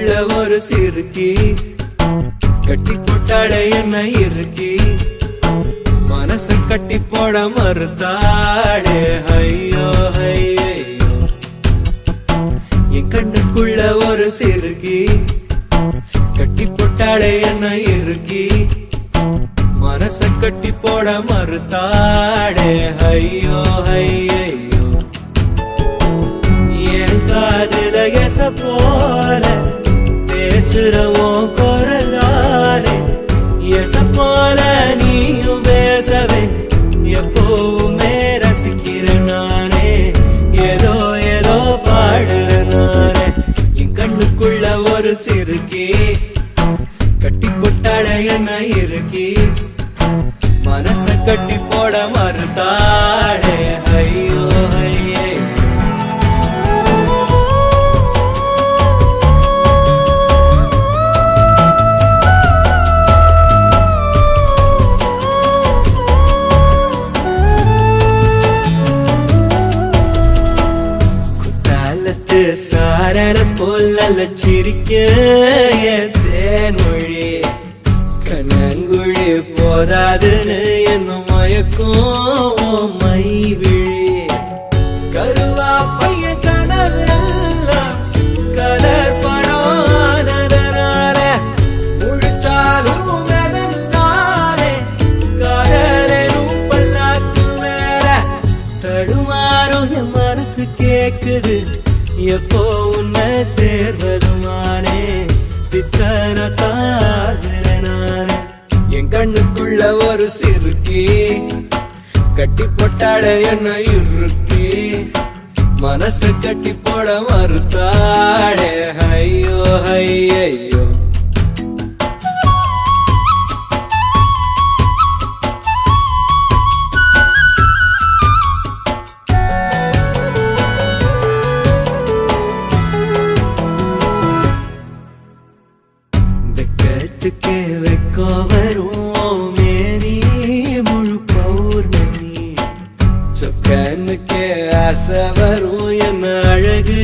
உள்ள ஒரு சிறுக்கி. கட்டி போட்டாளே என்ன இருக்கி மனச கட்டி போட மறுத்தாளே. ஐயோ ஐயோ என் கண்ணுக்குள்ள ஒரு சிறுக்கி. கட்டி போட்டாளே என்ன இருக்கி மனச கட்டி போட மறுத்தாளே. ஐயோ ஐயோ. பேசுறவோம் குரலாலே எச போல நீயும் பேசவே எப்போவுமே ரசிக்கிறேன் நானே ஏதோ ஏதோ பாடுறேன் நானே. என் கண்ணுக்குள்ள ஒரு சிறுக்கி கட்டி கொட்டாட என்ன இருக்கி? மனச கட்டி போட மறுத்தாள். சாரர சாரண போல சிரிக்க தேன்மொழி. கண்ணங்குழி போதாதுன்னு என்ன மயக்கும் மை விழி கருவா பைய கனவெல்லாம் கலர் படம் முழிச்சாலும் வெறுந்தானே பல்லாக்கு மேல தடுமாறும் என் மனசு கேக்குது. எப்போ உன்னை சேர்வதுமானே? பித்தன நானே என் கண்ணுக்குள்ள ஒரு சிறுக்கி. கட்டி போட்டாட என்ன இறுக்கி. மனசு கட்டி போட மறுத்தாடே ஐயோ ஐயோ வெக்கத்துக்கே வெக்கம் வரும் மேனி முழு பௌர்ணமி. சொக்கனுக்கே ஆசை வரும் என்ன அழகு?